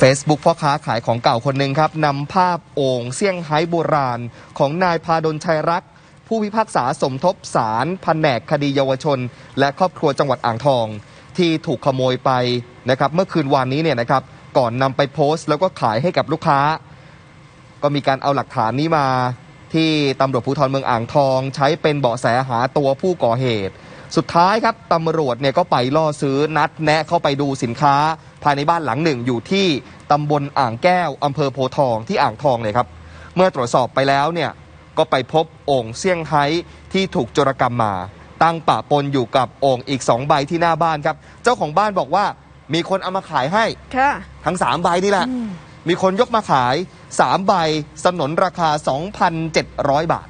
Facebook พ่อค้าขายของเก่าคนหนึ่งครับนำภาพโอ่งเซี่ยงไฮ้โบราณ ของนายพาดลชัยรัก ผู้พิพากษาสมทบศาลแผนกคดีเยาวชน และครอบครัวจังหวัดอ่างทอง ที่ถูกขโมยไปนะครับเมื่อคืนวานนี้เนี่ยนะครับก่อนนำไปโพสต์ แล้วก็ขายให้กับลูกค้า ก็มีการเอาหลักฐานนี้มาที่ตำรวจภูธรเมืองอ่างทอง ใช้เป็นเบาะแสหาตัวผู้ก่อเหตุ สุดท้ายครับตำรวจเนี่ยก็ไปล่อซื้อนัดแนะเข้าไปดูสินค้า ภายในบ้านหลังหนึ่งอยู่ที่ตำบลอ่างแก้วอำเภอโพธิ์ทองที่อ่างทองเลยครับ เมื่อตรวจสอบไปแล้วเนี่ยก็ไปพบโอ่งเซี่ยงไฮ้ที่ถูกโจรกรรมมา ตั้งปะปนอยู่กับโอ่งอีก2ใบที่หน้าบ้านครับ เจ้าของบ้านบอกว่ามีคนเอามาขายให้ค่ะทั้ง3ใบนี่แหละ มีคนยกมาขาย3ใบสนนราคา 2,700 บาท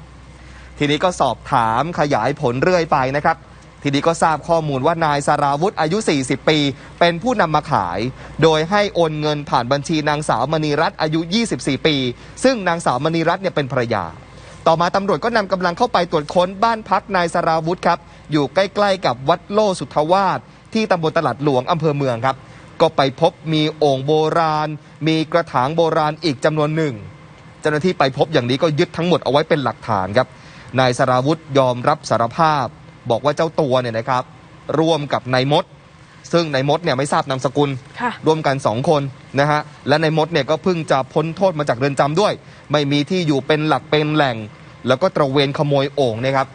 ทีนี้ก็สอบถามขยายผลเรื่อยไปนะครับ ทีนี้ก็ทราบข้อมูลว่านายสาราวุธอายุ 40 ปี เป็นผู้นำมาขาย โดยให้โอนเงินผ่านบัญชีนางสาวมณีรัตน์อายุ 24 ปี ซึ่งนางสาวมณีรัตน์เนี่ยเป็นภรรยา ต่อมาตำรวจก็นำกำลังเข้าไปตรวจค้นบ้านพักนายสาราวุธครับ อยู่ใกล้ๆกับวัดโลสุทธวาสที่ตำบลตลาดหลวงอำเภอเมืองครับ ก็ไปพบมีโอ่งโบราณ มีกระถางโบราณอีกจำนวนหนึ่ง เจ้าหน้าที่ไปพบอย่างนี้ก็ยึดทั้งหมดเอาไว้เป็นหลักฐานครับ นายสราวุธยอมรับสารภาพ บอกว่าเจ้าตัวเนี่ยนะครับร่วมกับนายมด ซึ่งนายมดเนี่ยไม่ทราบนามสกุล ค่ะร่วมกัน 2 คนนะฮะและในมดเนี่ยก็เพิ่งจะพ้นโทษมาจากเรือนจำด้วย ไม่มีที่อยู่เป็นหลักเป็นแหล่ง แล้วก็ตระเวนขโมยโอ่งนะครับ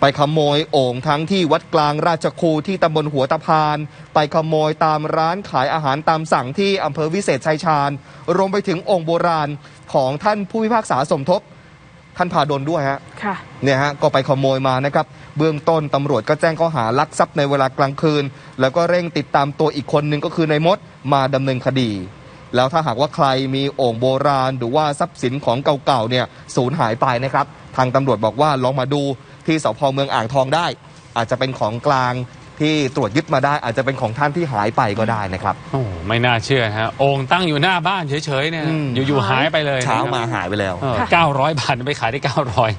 ไปขโมยโอ่งทั้งที่วัดกลางราชครูที่ตำบลหัวตะพาน ไปขโมยตามร้านขายอาหารตามสั่งที่อำเภอวิเศษชัยชาญ รวมไปถึงโอ่งโบราณของท่านผู้พิพากษาสมทบ ท่านพาดลด้วยฮะค่ะเนี่ยฮะก็ไปขโมยมานะครับ เบื้องต้นตำรวจก็แจ้งข้อหาลักทรัพย์ในเวลากลางคืน แล้วก็เร่งติดตามตัวอีกคนหนึ่งก็คือนายมดมาดำเนินคดี แล้วถ้าหากว่าใครมีโอ่งโบราณ หรือว่าทรัพย์สินของเก่าๆเนี่ยสูญหายไปนะครับ ทางตำรวจบอกว่าลองมาดูที่สพเมืองอ่างทองได้ อาจจะเป็นของกลาง ที่ตรวจยึดมาได้อาจจะเป็นของท่านที่หายไปก็ได้นะครับ โอ้ไม่น่าเชื่อนะฮะโอ่งตั้งอยู่หน้าบ้านเฉยๆเนี่ยอืม อยู่ๆหายไปเลยเช้ามาหายไปแล้วเก้าร้อยบาทไปขายได้เก้าร้อย